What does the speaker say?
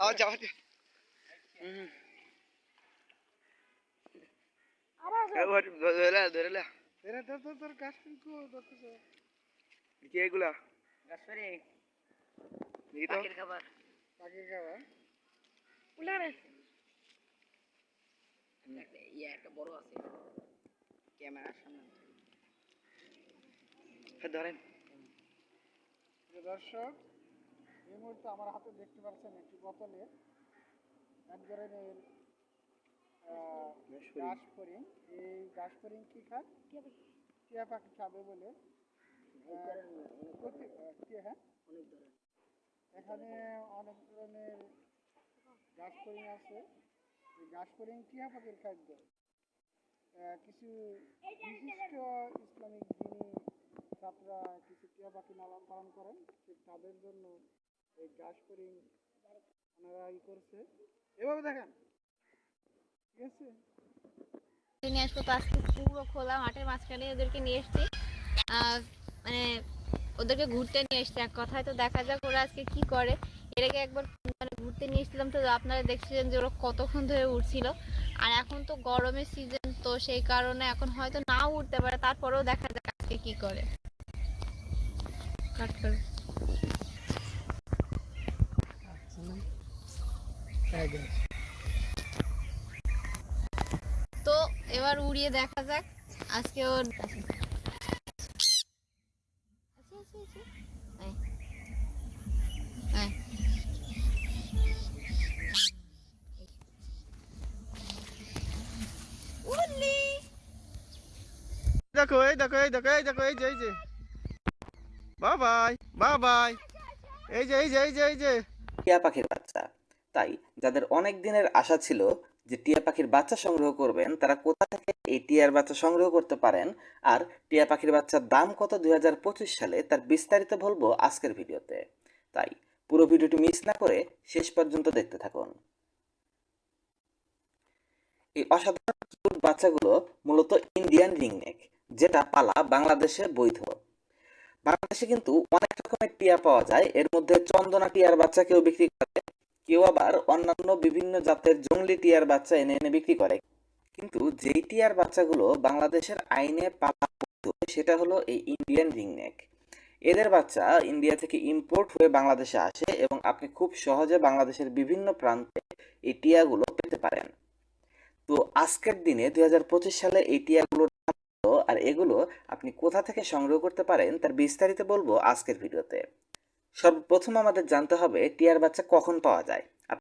আবার যাওয়া এগুলা? খাবার। বড় আছে। ক্যামেরার সামনে। হ্যাঁ, ধরেন। দর্শক এই মুহূর্তে আমার হাতে দেখতে পাচ্ছেন একটি বোতলে এক ধরনের ঘাস ফড়িং এই ঘাস ফড়িং কি খায়? টিয়া পাখি। খাবে বলে। হ্যাঁ? এখানে অনেক ধরনের ঘাস ফড়িং আছে। এই ঘাস টিয়া পাখির খাদ্য। কিছু বিশিষ্ট ইসলামিক দিনী ছাত্ররা কিছু টিয়া পাখি লালন পালন করেন ঠিক তাদের জন্য খোলা মাঠের মাঝখানে ওদেরকে নিয়ে মানে ওদেরকে ঘুরতে নিয়ে এক কথায় তো দেখা যাক ওরা আজকে কি করে। একবার মানে ঘুরতে নিয়ে এসেছিলাম তো, আপনারা দেখছিলেন যে ওরা কতক্ষণ ধরে উঠছিল আর এখন তো গরমের সিজন তো সেই কারণে এখন হয়তো নাও উঠতে পারে। তারপরেও দেখা যাক আজকে কি করে। কাট করে তো এবার উড়িয়ে দেখা যাক। আজকে ওর আচ্ছা, আচ্ছা, আচ্ছা। দেখো এই দেখো এই দেখো এই দেখো এই যে এই যে। বাবাই বাবাই। এই যে এই যে এই যে এই যে। টিয়া পাখির বাচ্চা। তাই যাদের অনেক দিনের আশা ছিল যে টিয়া পাখির বাচ্চা সংগ্রহ করবেন, তারা কোথা থেকে এই টিয়ার বাচ্চা সংগ্রহ করতে পারেন আর টিয়া পাখির বাচ্চার দাম কত দুই সালে তার বিস্তারিত বলব আজকের ভিডিওতে। তাই পুরো ভিডিওটি মিস না করে শেষ পর্যন্ত দেখতে থাকুন। এই অসাধারণ কিউট বাচ্চাগুলো মূলত ইন্ডিয়ান রিংনেক, যেটা পালা বাংলাদেশে বৈধ। বাংলাদেশে কিন্তু অনেক রকমের টিয়া পাওয়া যায়, এর মধ্যে চন্দনা টিয়ার বাচ্চা কেউ বিক্রি করে কেউ আবার অন্যান্য বিভিন্ন জাতের জংলি টিয়ার বাচ্চা এনে এনে বিক্রি করে। কিন্তু যেই টিয়ার বাচ্চাগুলো বাংলাদেশের আইনে পালা সেটা হলো এই ইন্ডিয়ান রিংনেক। এদের বাচ্চা ইন্ডিয়া থেকে ইম্পোর্ট হয়ে বাংলাদেশে আসে এবং আপনি খুব সহজে বাংলাদেশের বিভিন্ন প্রান্তে এই টিয়াগুলো পেতে পারেন। তো আজকের দিনে দুই হাজার পঁচিশ সালে এই টিয়াগুলোর দাম আর এগুলো আপনি কোথা থেকে সংগ্রহ করতে পারেন? তার বিস্তারিত বলব আজকের ভিডিওতে। সর্বপ্রথম আমাদের জানতে হবে টিয়ার বাচ্চা কখন পাওয়া যায়।